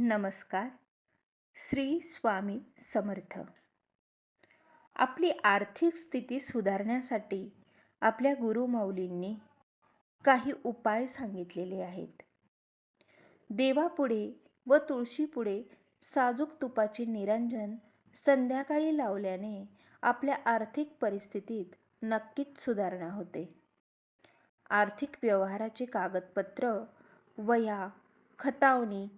नमस्कार. श्री स्वामी समर्थ. आपली आर्थिक स्थिती सुधारण्यासाठी आपल्या गुरुमाऊलींनी काही उपाय सांगितलेले आहेत. देवापुढे व तुळशीपुढे साजूक तुपाचे निरंजन संध्याकाळी लावल्याने आपल्या आर्थिक परिस्थितीत नक्कीच सुधारणा होते. आर्थिक व्यवहाराचे कागदपत्र वया खतावणी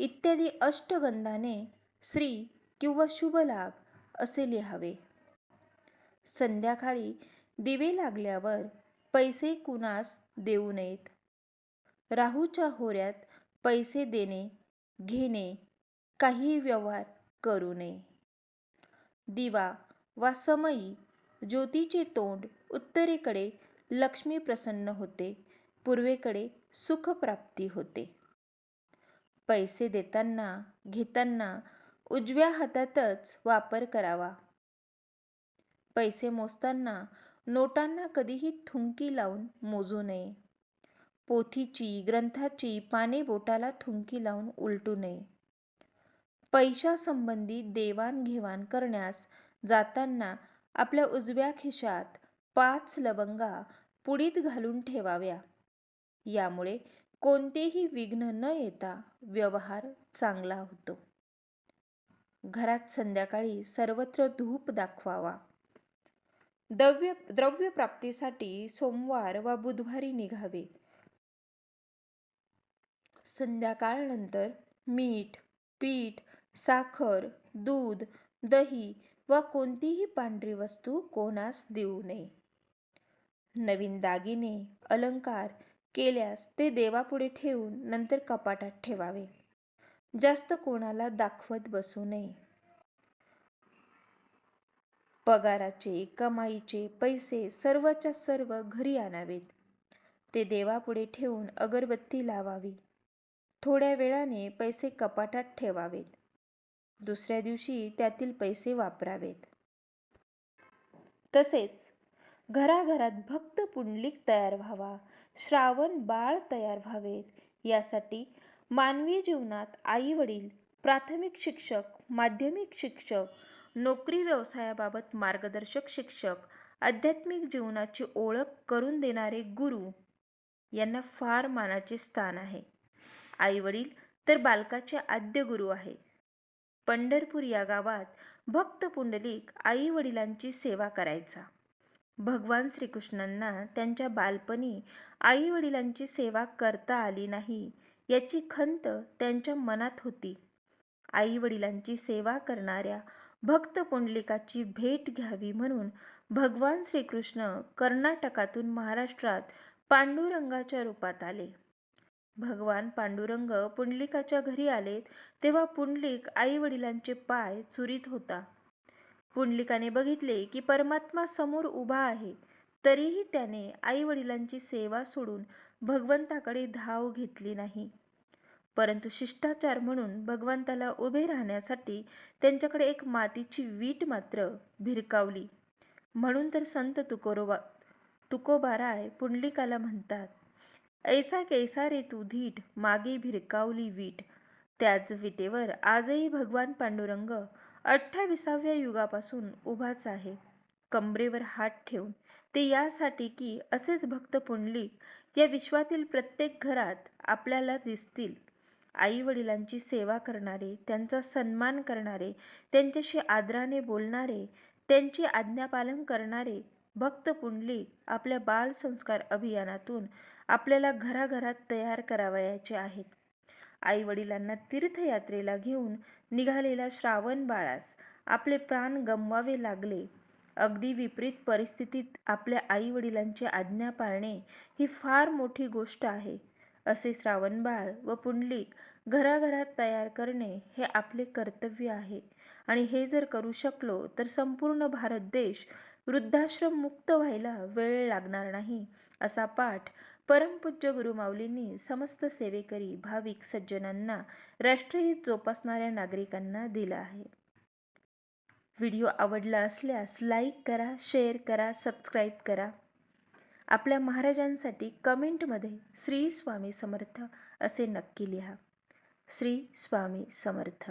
इत्यादी अष्टगंधाने श्री किंवा शुभलाभ असे लिहावे. संध्याकाळी दिवे लागल्यावर पैसे कुणास देऊ नयेत? राहूच्या होऱ्यात पैसे देणे घेणे काही व्यवहार करू नये. दिवा वा समयी ज्योतीचे तोंड उत्तरेकडे लक्ष्मी प्रसन्न होते पूर्वेकडे सुखप्राप्ती होते. पैसे देताना घेताना उजव्या हातातच वापर करावा. पैसे मोजताना नोटांना कधीही थुंकी लावून मोजू नये. पोथीची ग्रंथाची पाने बोटाला थुंकी लावून उलटू नये. पैशासंबंधी देवाणघेवाण करण्यास जाताना आपल्या उजव्या खिशात पाच लवंगा पुडीत घालून ठेवाव्या. यामुळे कोणतेही विघ्न न येता व्यवहार चांगला होतो. घरात संध्याकाळी सर्वत्र धूप दाखवावा. द्रव्य द्रव्य प्राप्तीसाठी सोमवार वा बुधवारी निघावे. संध्याकाळनंतर मीठ पीठ साखर दूध दही वा कोणतीही पांढरी वस्तू कोणास देऊ नये. नवीन दागिने अलंकार केल्यास ते देवापुढे ठेवून नंतर कपाटात ठेवावे. जास्त कोणाला दाखवत बसू नये. पगाराचे कमाईचे पैसे सर्वच्या सर्व घरी आणावेत. ते देवापुढे ठेवून अगरबत्ती लावावी. थोड्या वेळाने पैसे कपाटात ठेवावेत. दुसऱ्या दिवशी त्यातील पैसे वापरावेत. तसेच घराघरात भक्त पुंडलिक तयार व्हावा श्रावण बाळ तयार व्हावेत. यासाठी मानवी जीवनात आई वडील प्राथमिक शिक्षक माध्यमिक शिक्षक नोकरी व्यवसायाबाबत मार्गदर्शक शिक्षक आध्यात्मिक जीवनाची ओळख करून देणारे गुरु यांना फार मानाचे स्थान आहे. आई वडील तर बालकाचे आद्य गुरु आहे. पंढरपूर या गावात भक्त पुंडलिक आई वडिलांची सेवा करायचा. भगवान श्रीकृष्णांना त्यांच्या बालपणी आई वडिलांची सेवा करता आली नाही याची खंत त्यांच्या मनात होती. आई वडिलांची सेवा करणाऱ्या भक्त पुंडलिकाची भेट घ्यावी म्हणून भगवान श्रीकृष्ण कर्नाटकातून महाराष्ट्रात पांडुरंगाच्या रूपात आले. भगवान पांडुरंग पुंडलिकाच्या घरी आलेत तेव्हा पुंडलिक आई वडिलांचे पाय चुरीत होता. पुंडलिकाने बघितले की परमात्मा समोर उभा आहे. तरीही त्याने आई वडिलांची सेवा सोडून भगवंताकडे धाव घेतली नाही. परंतु शिष्टाचार म्हणून भगवंताला उभे राहण्यासाठी त्यांच्याकडे एक मातीची वीट मात्र भिरकावली. म्हणून तर संत तुकोरोबा तुकोबाराय पुंडलिकाला म्हणतात ऐसा कैसा रे तू धीट मागे भिरकावली वीट. त्याच विटेवर आजही भगवान पांडुरंग अठ्ठावीसाव्या युगापासून उभाच आहे. कमरेवर हात ठेवून ते यासाठी की असेच भक्त पुंडलिक या विश्वातील प्रत्येक घरात आपल्याला दिसतील. आई वडिलांची सेवा करणारे त्यांचा सन्मान करणारे त्यांच्याशी आदराने बोलणारे त्यांची आज्ञापालन करणारे भक्त पुंडलिक आपल्या बाल संस्कार अभियानातून आपल्याला घराघरात तयार करावयाचे आहेत. आई वडिलांना तीर्थयात्रेला घेऊन निघालेला श्रावण बाळास आपले प्राण गमवावे लागले. अगदी विपरीत परिस्थितीत आपल्या आई वडिलांची आज्ञा पाळणे ही फार मोठी गोष्ट आहे. असे श्रावण बाळ व पुंडलिक घराघरात तयार करणे हे आपले कर्तव्य आहे. आणि हे जर करू शकलो तर संपूर्ण भारत देश वृद्धाश्रम मुक्त व्हायला वेळ लागणार नाही असा पाठ परमपूज्य गुरुमाऊलींनी समस्त सेवेकरी भाविक सज्जनांना राष्ट्रहित जोपासणाऱ्या नागरिकांना दिला आहे. व्हिडिओ आवडला असल्यास लाईक करा शेअर करा सबस्क्राईब करा. आपल्या महाराजांसाठी कमेंटमध्ये श्री स्वामी समर्थ असे नक्की लिहा. श्री स्वामी समर्थ.